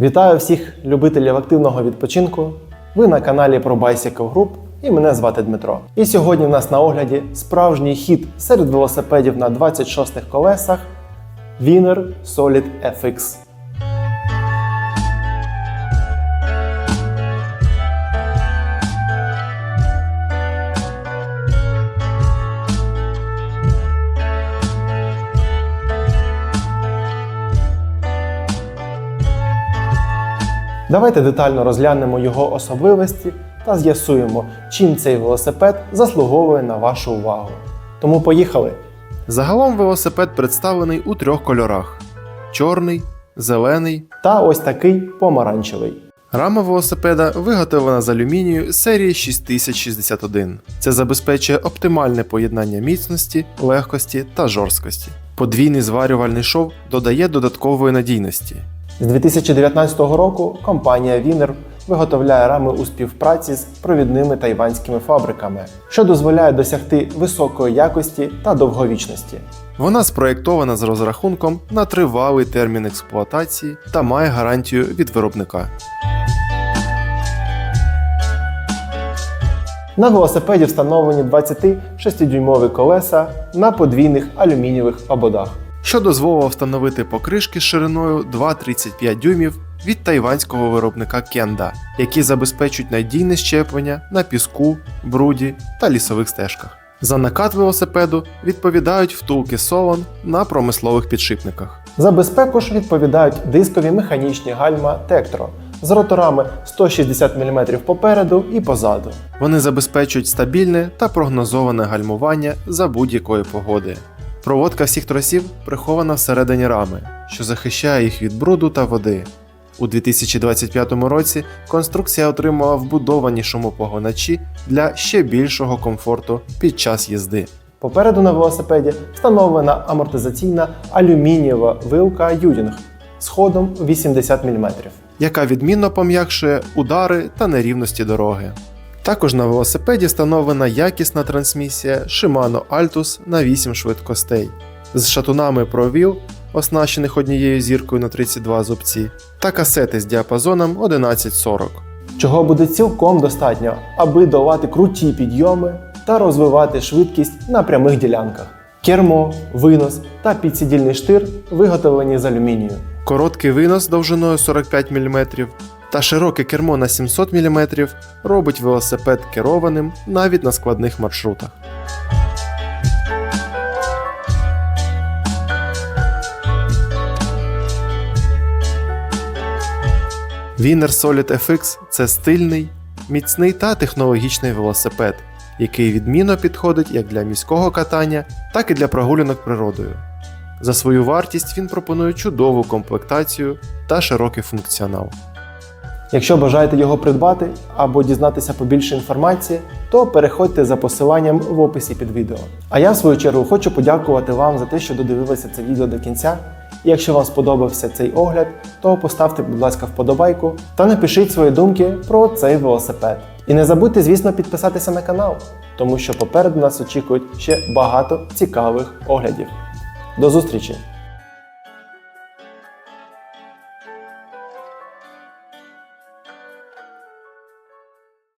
Вітаю всіх любителів активного відпочинку. Ви на каналі про Bicycle Group і мене звати Дмитро. І сьогодні в нас на огляді справжній хід серед велосипедів на 26 колесах Wiener Solid FX. Давайте детально розглянемо його особливості та з'ясуємо, чим цей велосипед заслуговує на вашу увагу. Тому поїхали! Загалом велосипед представлений у трьох кольорах: чорний, зелений. Та ось такий помаранчевий. Рама велосипеда виготовлена з алюмінію серії 6061. Це забезпечує оптимальне поєднання міцності, легкості та жорсткості. Подвійний зварювальний шов додає додаткової надійності. З 2019 року компанія Wiener виготовляє рами у співпраці з провідними тайванськими фабриками, що дозволяє досягти високої якості та довговічності. Вона спроєктована з розрахунком на тривалий термін експлуатації та має гарантію від виробника. На велосипеді встановлені 26-дюймові колеса на подвійних алюмінієвих ободах. Що дозволило встановити покришки з шириною 2,35 дюймів від тайванського виробника Кенда, які забезпечують надійне щеплення на піску, бруді та лісових стежках. За накат велосипеду відповідають втулки Solon на промислових підшипниках. За безпеку ж відповідають дискові механічні гальма Tektro з роторами 160 мм попереду і позаду. Вони забезпечують стабільне та прогнозоване гальмування за будь-якої погоди. Проводка всіх тросів прихована всередині рами, що захищає їх від бруду та води. У 2025 році конструкція отримала вбудовані шумопогоначі для ще більшого комфорту під час їзди. Попереду на велосипеді встановлена амортизаційна алюмінієва вилка Юдінг з ходом 80 мм. яка відмінно пом'якшує удари та нерівності дороги. Також на велосипеді встановлена якісна трансмісія Shimano Altus на 8 швидкостей з шатунами провіл, оснащених однією зіркою на 32 зубці, та касети з діапазоном 1140. чого буде цілком достатньо, аби долати круті підйоми та розвивати швидкість на прямих ділянках. Кермо, винос та підсидільний штир виготовлені з алюмінію. Короткий винос довжиною 45 мм та широке кермо на 700 мм робить велосипед керованим навіть на складних маршрутах. Wiener Solid FX це стильний, міцний та технологічний велосипед, який відмінно підходить як для міського катання, так і для прогулянок природою. За свою вартість він пропонує чудову комплектацію та широкий функціонал. Якщо бажаєте його придбати або дізнатися побільше інформації, то переходьте за посиланням в описі під відео. А я в свою чергу хочу подякувати вам за те, що додивилися це відео до кінця. І якщо вам сподобався цей огляд, то поставте, будь ласка, вподобайку та напишіть свої думки про цей велосипед. І не забудьте, звісно, підписатися на канал, тому що попереду нас очікують ще багато цікавих оглядів. До зустрічі!